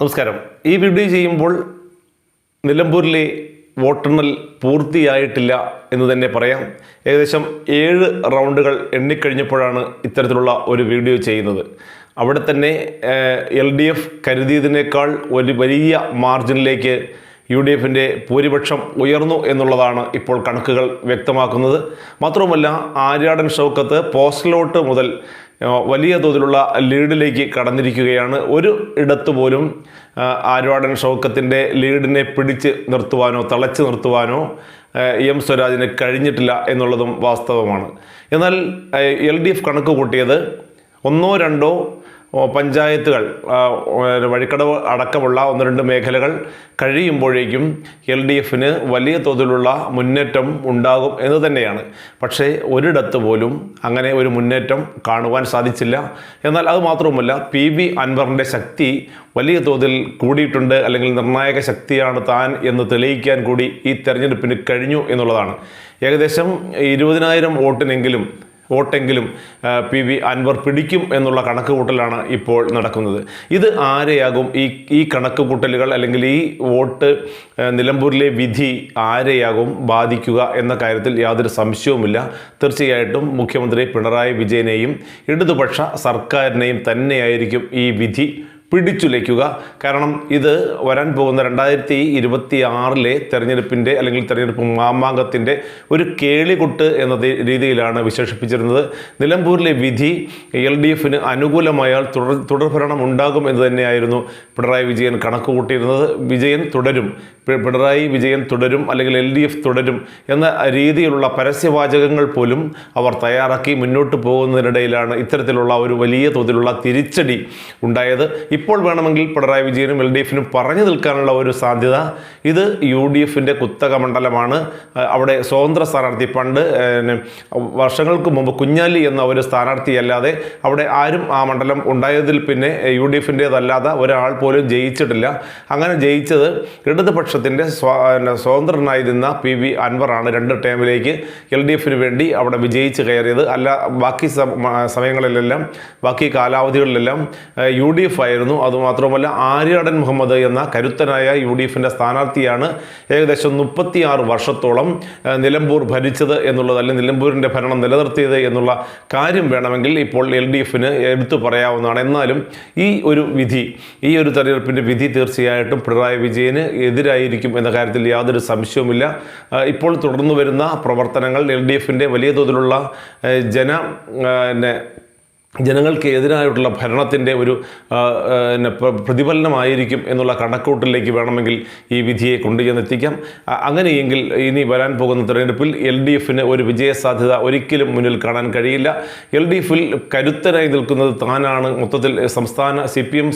നമസ്കാരം. ഈ വീഡിയോ ചെയ്യുമ്പോൾ നിലമ്പൂരിലെ വോട്ടെണ്ണൽ പൂർത്തിയായിട്ടില്ല എന്ന് തന്നെ പറയാം. ഏകദേശം ഏഴ് റൗണ്ടുകൾ എണ്ണിക്കഴിഞ്ഞപ്പോഴാണ് ഇത്തരത്തിലുള്ള ഒരു വീഡിയോ ചെയ്യുന്നത്. അവിടെ തന്നെ എൽ ഡി എഫ് കരുതിയതിനേക്കാൾ ഒരു വലിയ മാർജിനിലേക്ക് യു ഡി എഫിന്റെ ഭൂരിപക്ഷം ഉയർന്നു എന്നുള്ളതാണ് ഇപ്പോൾ കണക്കുകൾ വ്യക്തമാക്കുന്നത്. മാത്രവുമല്ല ആര്യാടൻ ഷൗക്കത്ത് പോസ്റ്റലോട്ട് മുതൽ വലിയ തോതിലുള്ള ലീഡിലേക്ക് കടന്നിരിക്കുകയാണ്. ഒരു ഇടത്തുപോലും ആര്യാടൻ ഷൗക്കത്തിന്റെ ലീഡിനെ പിടിച്ച് നിർത്തുവാനോ തളച്ച് നിർത്തുവാനോ എം സ്വരാജിന് കഴിഞ്ഞിട്ടില്ല എന്നുള്ളതും വാസ്തവമാണ്. എന്നാൽ എൽ ഡി എഫ് കണക്ക് കൂട്ടിയത് ഒന്നോ രണ്ടോ പഞ്ചായത്തുകൾ വഴിക്കടവ് അടക്കമുള്ള ഒന്ന് രണ്ട് മേഖലകൾ കഴിയുമ്പോഴേക്കും എൽ ഡി എഫിന് വലിയ തോതിലുള്ള മുന്നേറ്റം ഉണ്ടാകും എന്ന് തന്നെയാണ്. പക്ഷേ ഒരിടത്ത് പോലും അങ്ങനെ ഒരു മുന്നേറ്റം കാണുവാൻ സാധിച്ചില്ല. എന്നാൽ അത് മാത്രവുമല്ല പി വി അൻവറിന്റെ ശക്തി വലിയ തോതിൽ കൂടിയിട്ടുണ്ട് അല്ലെങ്കിൽ നിർണായക ശക്തിയാണ് താൻ എന്ന് തെളിയിക്കാൻ കൂടി ഈ തെരഞ്ഞെടുപ്പിന് കഴിഞ്ഞു എന്നുള്ളതാണ്. ഏകദേശം ഇരുപതിനായിരം വോട്ടിനെങ്കിലും വോട്ടെങ്കിലും പി വി അൻവർ പിടിക്കും എന്നുള്ള കണക്ക് കൂട്ടലാണ് ഇപ്പോൾ നടക്കുന്നത്. ഇത് ആരെയാകും? ഈ ഈ കണക്ക് കൂട്ടലുകൾ അല്ലെങ്കിൽ ഈ വോട്ട് നിലമ്പൂരിലെ വിധി ആരെയാകും ബാധിക്കുക എന്ന കാര്യത്തിൽ യാതൊരു സംശയവുമില്ല. തീർച്ചയായിട്ടും മുഖ്യമന്ത്രി പിണറായി വിജയനെയും ഇടതുപക്ഷ സർക്കാരിനെയും തന്നെയായിരിക്കും ഈ വിധി പിടിച്ചുലയ്ക്കുക. കാരണം ഇത് വരാൻ പോകുന്ന രണ്ടായിരത്തി ഇരുപത്തി ആറിലെ തെരഞ്ഞെടുപ്പിന്റെ അല്ലെങ്കിൽ തെരഞ്ഞെടുപ്പ് മാമാങ്കത്തിന്റെ ഒരു കേളികൊട്ട് എന്ന രീതിയിലാണ് വിശേഷിപ്പിച്ചിരുന്നത്. നിലമ്പൂരിലെ വിധി എൽ ഡി എഫിന് അനുകൂലമായാൽ തുടർ തുടർഭരണം ഉണ്ടാകും എന്ന് തന്നെയായിരുന്നു പിണറായി വിജയൻ കണക്ക് കൂട്ടിയിരുന്നത് വിജയൻ തുടരും. പിണറായി വിജയൻ തുടരും അല്ലെങ്കിൽ എൽ ഡി എഫ് തുടരും എന്ന രീതിയിലുള്ള പരസ്യവാചകങ്ങൾ പോലും അവർ തയ്യാറാക്കി മുന്നോട്ട് പോകുന്നതിനിടയിലാണ് ഇത്തരത്തിലുള്ള ഒരു വലിയ തോതിലുള്ള തിരിച്ചടി ഉണ്ടായത്. ഇപ്പോൾ വേണമെങ്കിൽ പിണറായി വിജയനും എൽ ഡി എഫിനും പറഞ്ഞു നിൽക്കാനുള്ള ഒരു സാധ്യത ഇത് യു ഡി എഫിന്റെ കുത്തക മണ്ഡലമാണ്. അവിടെ സ്വതന്ത്ര സ്ഥാനാർത്ഥി പണ്ട് വർഷങ്ങൾക്ക് മുമ്പ് കുഞ്ഞാലി എന്ന ഒരു സ്ഥാനാർത്ഥിയല്ലാതെ അവിടെ ആരും ആ മണ്ഡലം ഉണ്ടായതിൽ പിന്നെ യു ഡി എഫിന്റേതല്ലാതെ ഒരാൾ പോലും ജയിച്ചിട്ടില്ല. അങ്ങനെ ജയിച്ചത് ഇടതുപക്ഷത്തിന്റെ സ്വതന്ത്രനായിരുന്ന പി വി അൻവറാണ് രണ്ട് ടേമിലേക്ക് എൽ ഡി എഫിന് വേണ്ടി അവിടെ വിജയിച്ച് കയറിയത്. അല്ല ബാക്കി സമയങ്ങളിലെല്ലാം ബാക്കി കാലാവധികളിലെല്ലാം യു ഡി എഫ് ആയിരുന്നു അതുമാത്രമല്ല ആര്യാടൻ മുഹമ്മദ് എന്ന കരുത്തനായ യു ഡി എഫിന്റെ സ്ഥാനാർത്ഥിയാണ് ഏകദേശം മുപ്പത്തിയാറ് വർഷത്തോളം നിലമ്പൂർ ഭരിച്ചത് എന്നുള്ളത് അല്ലെങ്കിൽ നിലമ്പൂരിന്റെ ഭരണം നിലനിർത്തിയത് എന്നുള്ള കാര്യം വേണമെങ്കിൽ ഇപ്പോൾ എൽ ഡി എഫിന് എടുത്തു പറയാവുന്നതാണ്. എന്നാലും ഈ ഒരു വിധി ഈ ഒരു തെരഞ്ഞെടുപ്പിന്റെ വിധി തീർച്ചയായിട്ടും പിണറായി വിജയന് എതിരായിരിക്കും എന്ന കാര്യത്തിൽ യാതൊരു സംശയവുമില്ല. ഇപ്പോൾ തുടർന്നു വരുന്ന പ്രവർത്തനങ്ങൾ എൽ ഡി എഫിന്റെ വലിയ തോതിലുള്ള ജന ജനങ്ങൾക്ക് എതിരായിട്ടുള്ള ഭരണത്തിന്റെ ഒരു പ്രതിഫലനമായിരിക്കും എന്നുള്ള കണക്കൂട്ടിലേക്ക് വേണമെങ്കിൽ ഈ വിധിയെ കൊണ്ടുചെന്നെത്തിക്കാം. അങ്ങനെയെങ്കിൽ ഇനി വരാൻ പോകുന്ന തെരഞ്ഞെടുപ്പിൽ എൽ ഡി എഫിന് ഒരു വിജയസാധ്യത ഒരിക്കലും മുന്നിൽ കാണാൻ കഴിയില്ല. എൽ ഡി എഫിൽ കരുത്തരായി നിൽക്കുന്നത് താനാണ്. മൊത്തത്തിൽ സംസ്ഥാന സി പി എം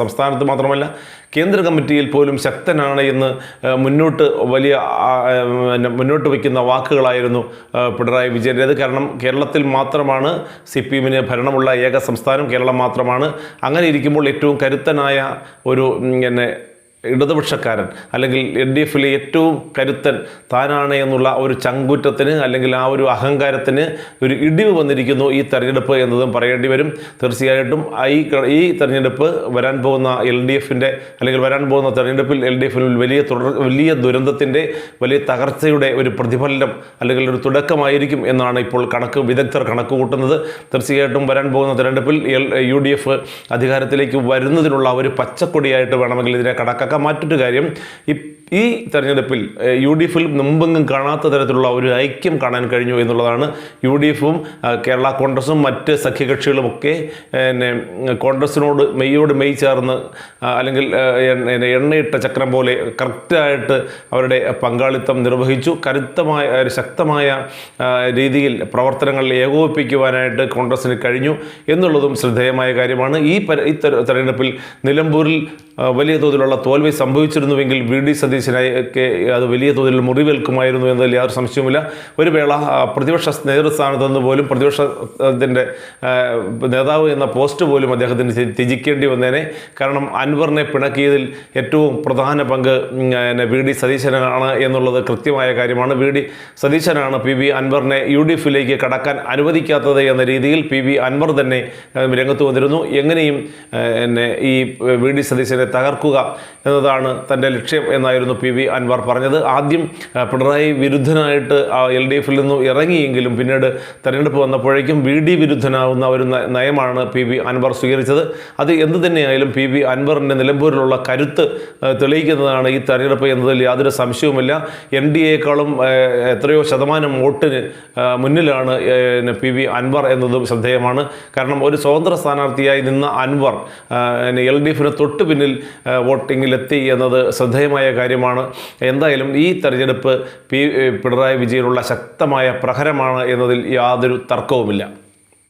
സംസ്ഥാനത്ത് മാത്രമല്ല കേന്ദ്ര കമ്മിറ്റിയിൽ പോലും ശക്തനാണ് എന്ന് മുന്നോട്ട് വലിയ മുന്നോട്ട് വയ്ക്കുന്ന വാക്കുകളായിരുന്നു പിണറായി വിജയന്റേത് കാരണം കേരളത്തിൽ മാത്രമാണ് സി പി എമ്മിന് ഭരണമുള്ള ഏക സംസ്ഥാനം കേരളം മാത്രമാണ്. അങ്ങനെ ഇരിക്കുമ്പോൾ ഏറ്റവും കരുത്തനായ ഒരു പിന്നെ ഇടതുപക്ഷക്കാരൻ അല്ലെങ്കിൽ എൽ ഡി എഫിലെ ഏറ്റവും കരുത്തൻ താനാണ് എന്നുള്ള ഒരു ചങ്കുറ്റത്തിന് അല്ലെങ്കിൽ ആ ഒരു അഹങ്കാരത്തിന് ഒരു ഇടിവ് വന്നിരിക്കുന്നു ഈ തെരഞ്ഞെടുപ്പ് എന്നതും പറയേണ്ടി വരും. തീർച്ചയായിട്ടും ഈ ഈ തെരഞ്ഞെടുപ്പ് വരാൻ പോകുന്ന എൽ ഡി എഫിന്റെ അല്ലെങ്കിൽ വരാൻ പോകുന്ന തെരഞ്ഞെടുപ്പിൽ എൽ ഡി എഫിൽ വലിയ തുടർ വലിയ ദുരന്തത്തിന്റെ വലിയ തകർച്ചയുടെ ഒരു പ്രതിഫലനം അല്ലെങ്കിൽ ഒരു തുടക്കമായിരിക്കും എന്നാണ് ഇപ്പോൾ കണക്ക് വിദഗ്ധർ കണക്ക് കൂട്ടുന്നത്. തീർച്ചയായിട്ടും വരാൻ പോകുന്ന തെരഞ്ഞെടുപ്പിൽ എൽ യു ഡി എഫ് അധികാരത്തിലേക്ക് വരുന്നതിനുള്ള ഒരു പച്ചക്കൊടിയായിട്ട് വേണമെങ്കിൽ ഇതിനെ കണക്കാക്കാം മറ്റൊരു കാര്യം ഈ ഈ തെരഞ്ഞെടുപ്പിൽ യു ഡി എഫിൽ മുമ്പെങ്ങും കാണാത്ത തരത്തിലുള്ള ഒരു ഐക്യം കാണാൻ കഴിഞ്ഞു എന്നുള്ളതാണ് യു ഡി എഫും കേരള കോൺഗ്രസും മറ്റ് സഖ്യകക്ഷികളും ഒക്കെ പിന്നെ കോൺഗ്രസിനോട് മെയ്യോട് മെയ് ചേർന്ന് അല്ലെങ്കിൽ എണ്ണയിട്ട ചക്രം പോലെ കറക്റ്റായിട്ട് അവരുടെ പങ്കാളിത്തം നിർവഹിച്ചു. കരുത്തമായ ഒരു ശക്തമായ രീതിയിൽ പ്രവർത്തനങ്ങൾ ഏകോപിപ്പിക്കുവാനായിട്ട് കോൺഗ്രസിന് കഴിഞ്ഞു എന്നുള്ളതും ശ്രദ്ധേയമായ കാര്യമാണ്. ഈ തെരഞ്ഞെടുപ്പിൽ നിലമ്പൂരിൽ വലിയ തോതിലുള്ള തോൽവി സംഭവിച്ചിരുന്നുവെങ്കിൽ വി ഡി സതീശനൊക്കെ അത് വലിയ തോതിൽ മുറിവേൽക്കുമായിരുന്നു എന്നതിൽ യാതൊരു സംശയവുമില്ല. ഒരു വേള പ്രതിപക്ഷ നേതൃസ്ഥാനത്ത് നിന്ന് പോലും പ്രതിപക്ഷത്തിന്റെ നേതാവ് എന്ന പോസ്റ്റ് പോലും അദ്ദേഹത്തിന് ത്യജിക്കേണ്ടി വന്നേനെ. കാരണം അൻവറിനെ പിണക്കിയതിൽ ഏറ്റവും പ്രധാന പങ്ക് വി ഡി സതീശനാണ് എന്നുള്ളത് കൃത്യമായ കാര്യമാണ്. വി ഡി സതീശനാണ് പി വി അൻവറിനെ യു ഡി എഫിലേക്ക് കടക്കാൻ അനുവദിക്കാത്തത് എന്ന രീതിയിൽ പി വി അൻവർ തന്നെ രംഗത്ത് വന്നിരുന്നു. എങ്ങനെയും ഈ വി ഡി സതീശനെ തകർക്കുക എന്നതാണ് തന്റെ ലക്ഷ്യം എന്നായിരുന്നു പി വി അൻവർ പറഞ്ഞത്. ആദ്യം പിണറായി വിരുദ്ധനായിട്ട് എൽ ഡി എഫിൽ നിന്നും ഇറങ്ങിയെങ്കിലും പിന്നീട് തെരഞ്ഞെടുപ്പ് വന്നപ്പോഴേക്കും വി ഡി വിരുദ്ധനാവുന്ന ഒരു നയമാണ് പി വി അൻവർ സ്വീകരിച്ചത്. അത് എന്ത് തന്നെയായാലും പി വി അൻവറിന്റെ നിലമ്പൂരിലുള്ള കരുത്ത് തെളിയിക്കുന്നതാണ് ഈ തെരഞ്ഞെടുപ്പ് എന്നതിൽ യാതൊരു സംശയവുമില്ല. എൻ ഡി എക്കാളും എത്രയോ ശതമാനം വോട്ടിന് മുന്നിലാണ് പി വി അൻവർ എന്നതും ശ്രദ്ധേയമാണ്. കാരണം ഒരു സ്വതന്ത്ര സ്ഥാനാർത്ഥിയായി നിന്ന അൻവർ എൽ ഡി എഫിന് തൊട്ട് പിന്നിൽ വോട്ടിങ്ങിലെത്തി എന്നത് ശ്രദ്ധേയമായ കാര്യമാണ്. എന്തായാലും ഈ തെരഞ്ഞെടുപ്പ് പി പിണറായി വിജയനുള്ള ശക്തമായ പ്രഹരമാണ് എന്നതിൽ യാതൊരു തർക്കവുമില്ല.